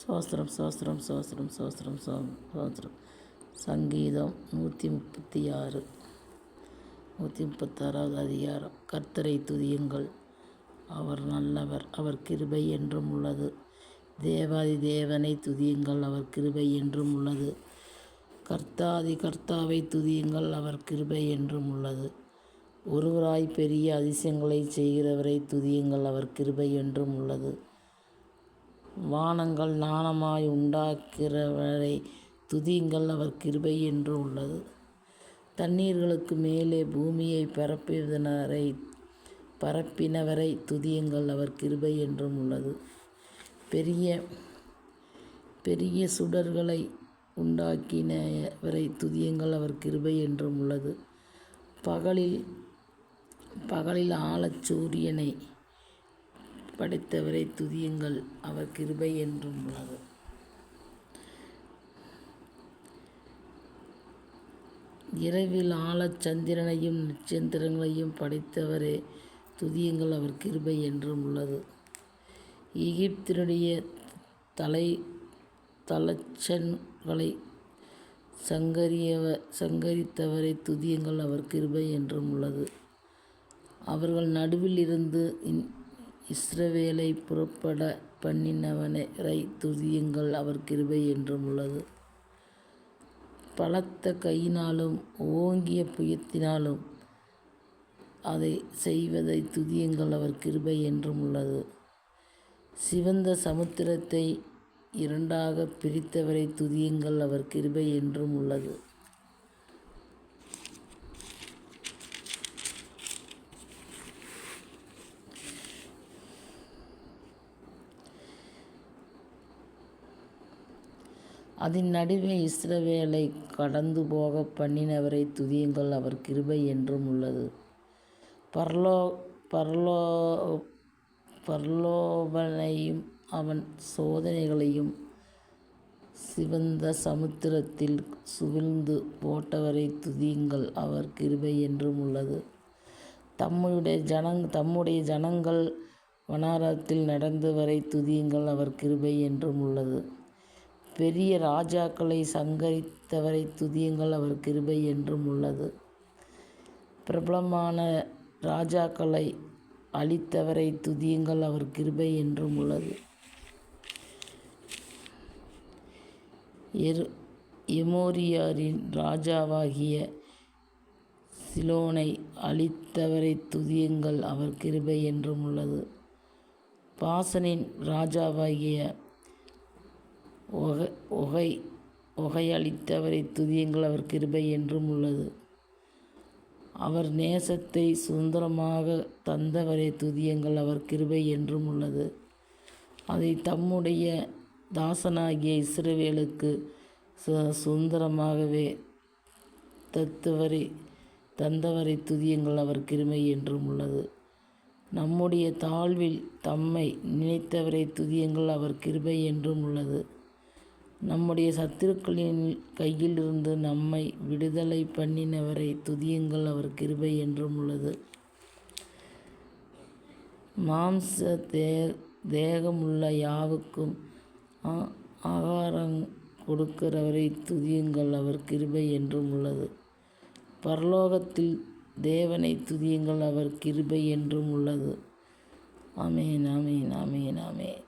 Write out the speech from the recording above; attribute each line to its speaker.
Speaker 1: சோஸ்திரம் சோஸ்திரம் சோஸ்திரம் சோஸ்திரம் சோஸ்திரம். சங்கீதம் நூற்றி முப்பத்தி ஆறு நூற்றி முப்பத்தாறாவது அதிகாரம். கர்த்தரை துதியுங்கள். அவர் நல்லவர் அவர் கிருபை என்றும் உள்ளது. தேவாதி தேவனை துதியுங்கள். அவர் கிருபை என்றும் உள்ளது. கர்த்தாதி கர்த்தாவை துதியுங்கள். அவர் கிருபை என்றும் உள்ளது. ஒருவராய் பெரிய அதிசயங்களை செய்கிறவரை துதியுங்கள். அவர் கிருபை என்றும் உள்ளது. வானங்கள் நாணமாய் உண்டாக்கிறவரை துதியுங்கள் அவர் கிருபை என்று உள்ளது. தண்ணீர்களுக்கு மேலே பூமியை பரப்பினரை பரப்பினவரை துதியுங்கள் அவர் கிருபை என்றும் உள்ளது. பெரிய பெரிய சுடர்களை உண்டாக்கினவரை துதியுங்கள் அவர் கிருபை என்றும் உள்ளது. பகலில் பகலில் ஆழச் சூரியனை படைத்தவரை துதியுங்கள் அவர் கிருபை என்றும் உள்ளது. இரவில் ஆழச் சந்திரனையும் நட்சத்திரங்களையும் படைத்தவரே துதியுங்கள் அவர் கிருபை என்றும் உள்ளது. எகிப்தினுடைய தலை தலச்சன்களை சங்கரியவ சங்கரித்தவரை துதியுங்கள் அவர் கிருபை என்றும் உள்ளது. அவர்கள் நடுவில் இருந்து இஸ்ரவேலை புறப்பட பண்ணினவனரை துதியுங்கள் அவர் கிருபை என்றும் உள்ளது. பலத்த கையினாலும் ஓங்கிய புயத்தினாலும் அதை செய்வதை துதியுங்கள் அவர் கிருபை என்றும் உள்ளது. சிவந்த சமுத்திரத்தை இரண்டாக பிரித்தவரை துதியுங்கள் அவர் கிருபை என்றும் உள்ளது. அதன் நடுவே இஸ்ரவேலை கடந்து போக பண்ணினவரை துதியுங்கள் அவர் கிருபை என்றும் உள்ளது. பர்லோ பர்லோ பர்லோபனையும் அவன் சோதனைகளையும் சிவந்த சமுத்திரத்தில் சுவிழ்ந்து போட்டவரை துதியுங்கள் அவர் கிருபை என்றும் உள்ளது. தம்முடைய ஜனங் தம்முடைய ஜனங்கள் வனாரத்தில் நடந்தவரை துதியுங்கள் அவர் கிருபை என்றும் உள்ளது. பெரிய ராஜாக்களை சங்கரித்தவரை துதியுங்கள் அவர் கிருபை என்றும் உள்ளது. பிரபலமான ராஜாக்களை அழித்தவரை துதியுங்கள் அவர் கிருபை என்றும் உள்ளது. எரு எமோரியாரின் ராஜாவாகிய சிலோனை அழித்தவரை துதியுங்கள் அவர் கிருபை என்றும் உள்ளது. பாசனின் ராஜாவாகிய ஒகை ஒகையளித்தவரை துதியுங்கள் அவர் கிருபை என்றும் உள்ளது. அவர் நேசத்தை சுதந்திரமாக தந்தவரை துதியுங்கள் அவர் கிருபை என்றும் உள்ளது. அதை தம்முடைய தாசனாகிய இஸ்ரவேலுக்கு சுதந்திரமாகவே தத்துவரை தந்தவரை துதியுங்கள் அவர் கிருமை என்றும் உள்ளது. நம்முடைய தாழ்வில் தம்மை நினைத்தவரை துதியுங்கள் அவர் கிருபை என்றும் உள்ளது. நம்முடைய சத்துருக்களின் கையிலிருந்து நம்மை விடுதலை பண்ணினவரை துதியுங்கள் அவர் கிருபை என்றும் உள்ளது. மாம்ச தே தேகமுள்ள யாவுக்கும் ஆகாரம் கொடுக்கிறவரை துதியுங்கள் அவர் கிருபை என்றும் உள்ளது. பரலோகத்தில் தேவனை துதியுங்கள் அவர் கிருபை என்றும் உள்ளது. ஆமேன் ஆமேன் ஆமேன் ஆமேன்.